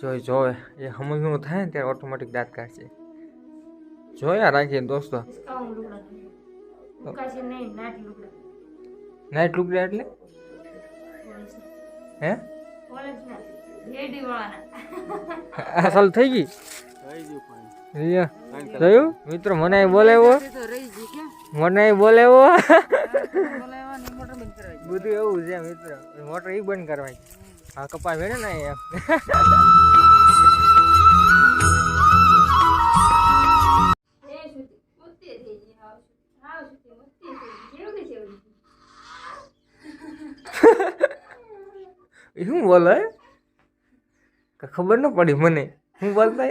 જોઈ જોવે. એ સમજનું થાય ને ત્યારે ઓટોમેટિક દાંત કાઢશે. જોયા રાખીએ દોસ્તો. લુગડા લુગડા. નાઇટ લુકડા એટલે? હે? પોલીસ ના. લેડી વાળાના. આ સાલ થઈ ગઈ? જોયું? મિત્રો મને અહીં બોલાવ્યો. મને અહીં બોલાવ્યો. બધું એવું છે મિત્ર. મોટર ઈ બંધ કરવાની. હા કપા વેણે ને શું બોલે? ખબર ન પડી મને. હું બોલતા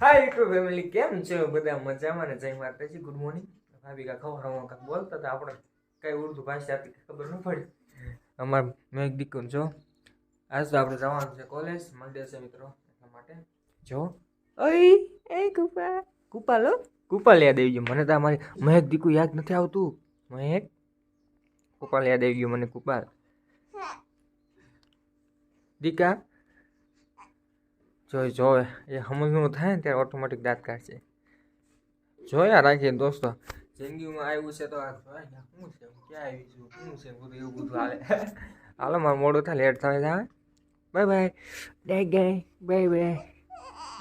હાય યુટ્યુબ ફેમિલી કેમ છો? બધા મજામાં ને? જય માતાજી. ગુડ મોર્નિંગ ભાભી કા ખબર હું બોલતા હતા આપણે? કઈ ઉર્દુ ભાષા હતી ખબર ન પડી. અમાર મેં એક દીકરો જો આજ તો આપણે જવાનું છે કોલેજ મંડે છે મિત્રો એટલા માટે. જો. ઓય એ કુપા કુપા લો કુપાલ યાદ આવી ગયું મને તો અમારી મહેક દીકુ યાદ નથી આવતું. મહેક કુપાલ યાદ આવી ગયું મને કુપાલ. દીકા. જોઈ જોવે એ સમજવું થાય ને ત્યારે ઓટોમેટિક દાંત કાઢશે જોયા રાખીએ દોસ્તો. જિંદગીમાં આવ્યું છે તો આ જોયા શું છે? હું ક્યાં આવી છું? શું છે? બધું એવું બધું હાલે. હાલો મારું મોડું થાય લેટ થાય જાય બાય બાય ડેક ગાય bye bye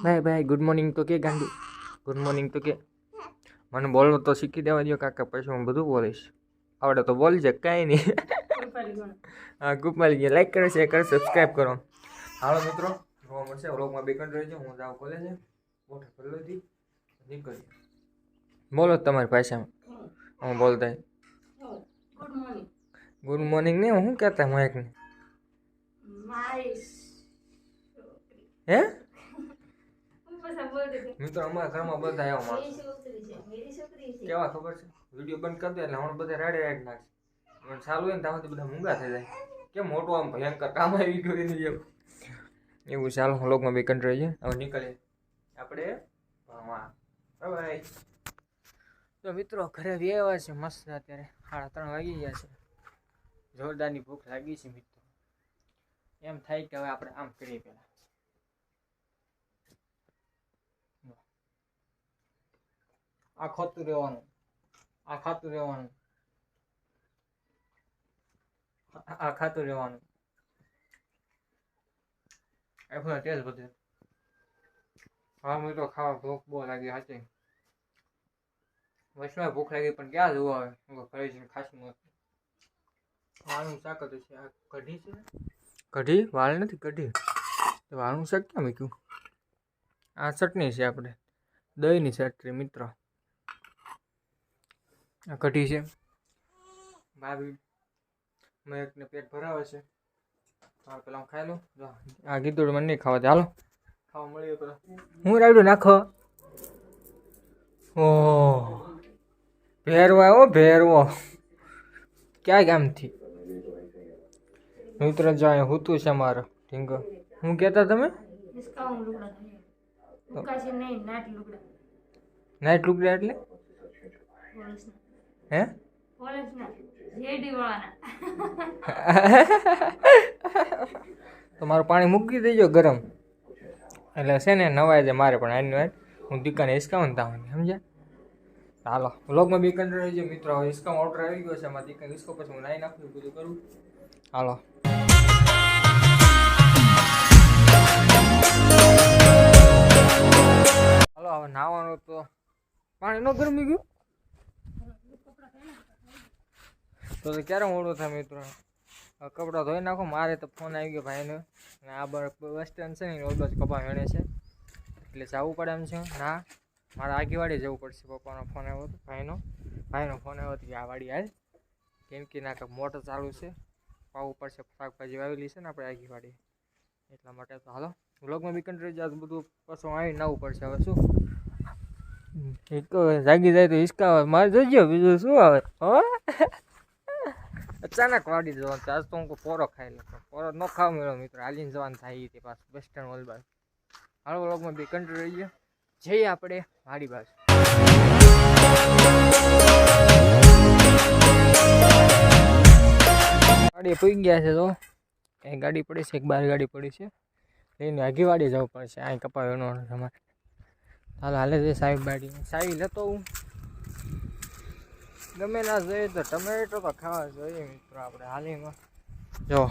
bye bye good morning તો કે ગાંધી? ગુડ મોર્નિંગ તો કે. મને બોલવું તો શીખી દેવા દો કાકા પછી હું બધું બોલીશ. આવડે તો બોલજે કાંઈ નહીં. હા ગુપાલી ગયા. લાઈક કરો શેર કરો સબસ્ક્રાઈબ કરો. હાલો મિત્રો. જોવા મળશે. વ્લોગમાં બે કંટ્રોલ છે હું જાઉં કોલેજે મોટા કરી લીધી નીકળીએ. બોલો તમારી ભાષામાં હું બોલતા ગુડ મોર્નિંગ નહીં ને હું કહેતા હું એકને? હે? મિત્રો અમારા ઘરમાં બધા એવા માણસો. કેવા ખબર છે? વીડિયો બંધ કરી દે એટલે હમણાં બધા રાડે રાડ નાખશે. પણ ચાલુ હોય ને ત્યાં સુધી બધા મૂંગા થઈ જાય. કેમ મોટું આમ ભયંકર કામ આવી ગયું એની જેમ એવું ચાલો હું લોકમાં બે કંટ્રોલ છે હવે નીકળીએ. આપણે ભણવા. બાય તો મિત્રો, ઘરે વ્યવહાર છે, મસ્ત અત્યારે. સાડા ત્રણ વાગી ગયા છે. જોરદારની ભૂખ લાગી છે મિત્રો. એમ થાય કે હવે આપણે આમ કરીએ પહેલાં. આ ખાતું રહેવાનું. આ ખાતું રહેવાનું. આ- ખાતું રહેવાનું. પણ તેલ બધું. હા, મિત્રો, ખાવા ભૂખ બહુ લાગી, સાચી. વચમાં ભૂખ લાગી પણ ક્યાં જવું આવે ઘરે જઈને ખાસું નથી વાળનું શાક હતું છે આ કઢી છે કઢી? વાળ નથી કઢી. વાળનું શાક ક્યાં મૂક્યું? આ ચટણી છે આપણે. દહીંની ચટણી મિત્ર. આ કઢી છે. ભાભી મયકને પેટ ભરાવે છે. હા પેલા હું ખાઈ લઉં. આ કીધું મને નહીં ખાવા ચાલો હાલો. ખાવા મળીએ પેલા. હું રાયડું નાખો. ઓહ. ભેરવો આવ્યો ભેરવો. ક્યાં ગામથી? મિત્ર જાય હુતું છે મારો. ઢીંગો. હું કહેતા તમે? નાઇટ લુકડા એટલે? હે? તો મારું પાણી મૂકી દેજો ગરમ. એટલે છે ને નવાય છે મારે પણ આની વાત હું દુકાને હિસકાવું ને ત્યાં સમજ્યા? હાલો. વ્લોગમાં બી કંટ્રોલ રહેજો મિત્રો. હવે ઓર્ડર આવી ગયો છે. એમાં દુકાન ઇસ્કો પછી હું નાઈ નાખું બધું કરું. હાલો. હાલો હવે નાવાનું તો પાણી ન ગરમી ગયું? તો ક્યારે મોડું થાય મિત્રો? કપડાં ધોઈ નાખો. મારે તો ફોન આવી ગયો ભાઈનો. અને આ બસ સ્ટેન્ડ છે ને બાજુ કપા વેણે છે. એટલે જવું પડે એમ છે. ના? મારે આગેવાડી જવું પડશે પપ્પાનો ફોન આવ્યો હતો, ભાઈનો. ભાઈનો ફોન આવ્યો હતો કે આ વાડી હાલ. કેમ કે ના મોટર ચાલુ છે. પાવું પડશે શાકભાજી વાવેલી છે ને આપણે આગેવાડી. એટલા માટે તો હાલો. વ્લોગમાં બી કંટ્રી જાય બધું પાછું આવી નાવું પડશે હવે શું? એક જાગી જાય તો હિસકા આવે. મારે જોજો બીજું શું આવે. હો? અચાનક વાડી જવાનું આજ તો હું પોરો ખાઈ લે પોરો ન ખાવ મેળો મિત્રો. હાલીને જવાનું થાય તે પાછું. બસ સ્ટેન્ડ ઓલ હાલો, વ્લોગમાં બી કંટ્રી રહી ગયા જઈએ આપણે વાડી બાજુ ગાડી પૂઈ ગયા છે તો. એક ગાડી પડી છે, એક બાર ગાડી પડી છે. લઈને આગી વાડી જવું પડશે, અહીં કપાવ્યો તમારે હાલ હાલે છે સાહેબ બાડી. સાહેબ લેતો હું. ગમે ના જોઈએ તો ટમેટો તો ખાવા જોઈએ મિત્રો આપણે હાલીમાં. જો.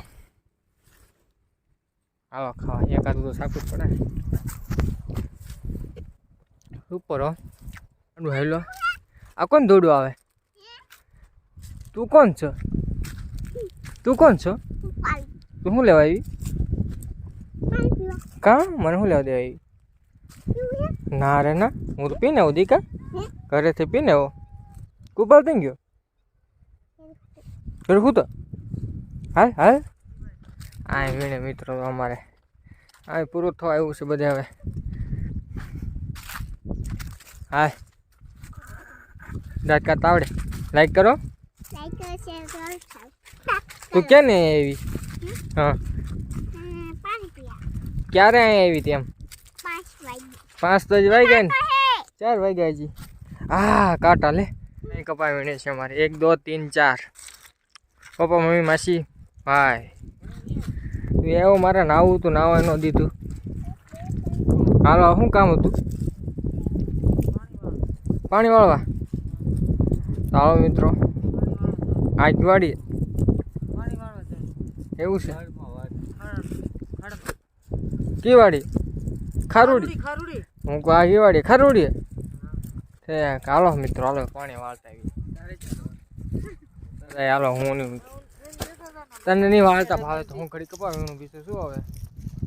આવા ખાવા. એકાદું તો સાકું પડે ઉપર આનું હેલો આ કોણ દોડું આવે? તું કોણ છો? તું કોણ છો? તું શું લેવા આવી? કા? મને શું લેવા દેવા આવી? ના રે ના. હું તો પીને આવું દીકા. ઘરેથી પીને આવો. કુપાર થઈ ગયો. ફેર શું તો? હાલ હાલ. આ વીણે મિત્રો અમારે. આ પૂરું થવા આવ્યું છે બધે હવે. હા દાંત કાઢતા આવડે. લાઈક કરો. તું ક્યાં ને આવી? હા. ક્યારે અહીં આવી તેમ પાંચ તો જ વાગ્યા ને. ચાર વાગ્યા હજી. હા કાંટા લે. અહીં કપાઈ વીણે છે અમારે. એક દો તીન ચાર. પપ્પા મમ્મી માસી. ભાઈ તું એવો મારે નાવું તું નાવા ન દીધું. હાલો શું કામ હતું? પાણી વાળવા. તો હાલો મિત્રો. આજ વાડી એવું છે. કી વાડી ખારુડી. હું કહું, આ કી વાડી ખારુડી છે હાલો મિત્રો, હાલો, પાણી વાળતા આવી હાલો, હું નહીં તને નહીં વાળતા ભાવે તો હું ઘડી કપાવીનું બીજું શું હવે?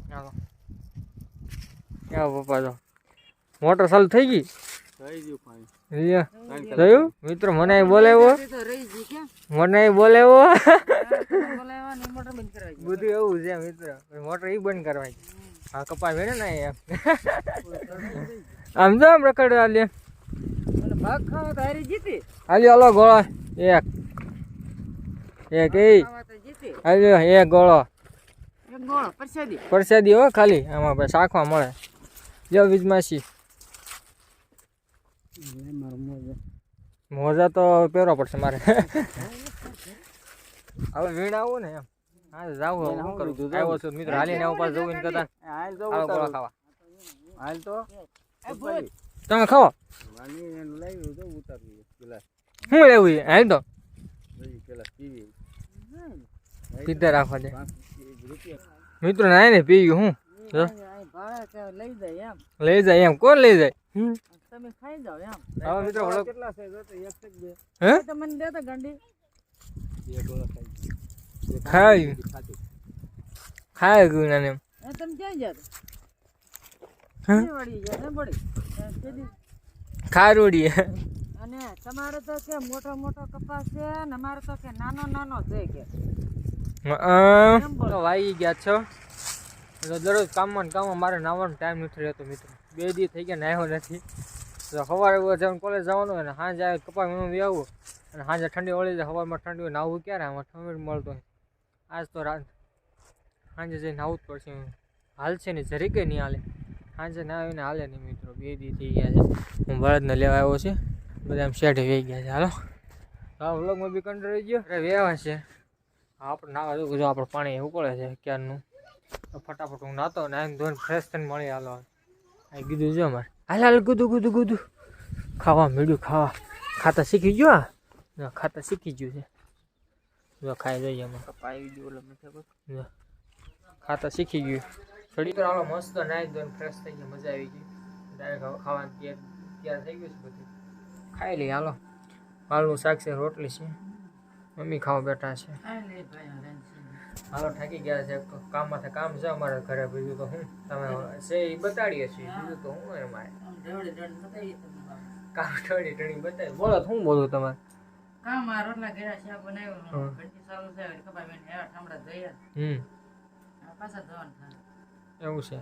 ચાલો ક્યાં પપ્પા તો મોટર ચાલુ થઈ ગઈ. જોયું? મિત્રો મને અહીં બોલાવ્યો. મને અહીં બોલાવ્યો. બધું એવું છે મિત્ર. મોટર ઈ બંધ કરવાની હા કપા વેણે ને એમ આમ જો આમ તો હારી જીતી. હાલ્યો હાલો ગોળો. એક. એક એ ખાવા હાલ્યો એક ગોળો. એક ગોળો પરસાદી. પરસાદી હો ખાલી. આમાં શાખવા મળે. જો વીજમાસી. મોજા તો પહેરવા પડશે મારે. હવે વીણ આવું ને એમ. હા જાવ શું કરું? આવ્યો છું મિત્ર હાલીને પાછું જવું કરતા હાલ તો ખાવા. હાલ તો. તમે ખાઓ. વાની એનું લાવ્યું તો ઉતારવું પેલા. શું લેવું છે? હાલ તો. પછી પેલા પીવી. પીધા રાખવા દે. મિત્રો નાય ને પી ગયું હું. જો. ભાડે કે લઈ જાય એમ. લઈ જાય એમ. કોણ લઈ જાય? તમે ખાઈ જાવ એમ. હવે મિત્રો વળો- કેટલા છે? જો તો એક એક બે. હે? તમે મને દે તો ગંડી. બે ગોળા ખાઈ ખાઈ ખાય ગયું ને એમ. એ તમે ક્યાં જાવ હે? વળી જાય ને પડી ખારોડી. અને તમારે તો કે મોટો મોટો કપાસ છે ને અમારે તો કે નાનો નાનો છે કે. તો વાગી ગયા છો? દરરોજ કામમાં ને કામમાં મારે નાવાનો ટાઈમ નથી રહેતો મિત્રો. બે દી થઈ ગયા નાહ્યો નથી. સવારે જવાનું કોલેજ જવાનું હોય ને સાંજે આવે કપા વીણું બી આવું અને સાંજે ઠંડી વળી જાય, સવારમાં ઠંડી હોય નાહવું ક્યારે? આમાં ઠંડી મળતો હોય. આજ તો રાત સાંજે જઈને નાહવું જ પડશે. હાલશે ને જરી કંઈ નહીં હાલે. સાંજે ના આવીને હાલે નહીં મિત્રો. બે દી થઈ ગયા છે. હું બળદને લેવા આવ્યો છે. બધા આમ શેઠે વહી ગયા છે. હાલો. હા વ્લોગમાં બી કંટ્રો રહી ગયો. અરે વેવા છે. આપણે નાવા જો આપણે પાણી ઉકળે છે ક્યારનું. ફટાફટ હું નાતો ને આમ ધોઈને ફ્રેશ થઈને મળી હાલો આ કીધું છે અમારે હાલ હાલ ગુદું ગુદુ ગુદું. ખાવા મળ્યું ખાવા. ખાતા શીખી ગયો આ ખાતા શીખી ગયું છે. જો ખાઈ જોઈએ એમાં પાઈ ગયું એટલે પર ખાતા શીખી ગયું. થોડી તો હાલો મસ્ત નાઈ ધોઈને ફ્રેશ થઈ ગયો મજા આવી ગઈ. ડાયરેક્ટ ખાવાનું તૈયાર તૈયાર થઈ ગયું છે બધું. ખાઈ લઈએ હાલો. વાલનું શાક છે રોટલી છે. મમ્મી ખાવા બેઠા છે. હાલો થાકી ગયા છે. કામમાંથી કામ છે અમારે ઘરે. બીજું તો હું? તમે છે એ બતાડીએ છીએ. બીજું તો હું અમારે કામ ઠડી ટણી બતાવી બોલો શું બોલું તમારે કામ આ રોટલા ઘેરા શાક બનાવ્યું ઘંટી ચાલુ છે ખબર મેં હમણાં જઈએ. હમ. પાછા થાય. એવું છે.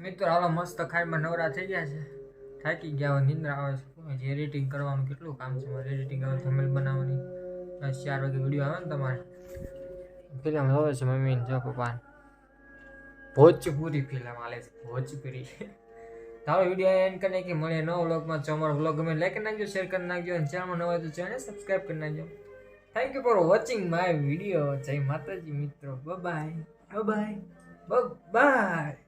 મિત્રો હાલો મસ્ત ખાઈમાં નવરા થઈ ગયા છે. થાકી ગયા હવે નિંદ્રા આવે છે. એડિટિંગ કરવાનું કેટલું કામ છે? એડિટિંગ આવે થંબનેલ બનાવવાની. દસ ચાર વાગે વીડિયો આવે ને તમારે. ફિલ્મ જોવે છે મમ્મી જો પપ્પા ભોજપુરી ફિલ્મ આલે છે ભોજપુરી તારો વીડિયો એન્ડ કરીને કે મળે નવો વ્લોગમાં જો અમારો વ્લોગ ગમે લાઈક કરી નાખજો શેર કરી નાખજો. અને ચેનલમાં નવા તો ચેનલ સબસ્ક્રાઈબ કરી નાખજો. Thank you for watching my video જય માતાજી મિત્રો. By bye bye by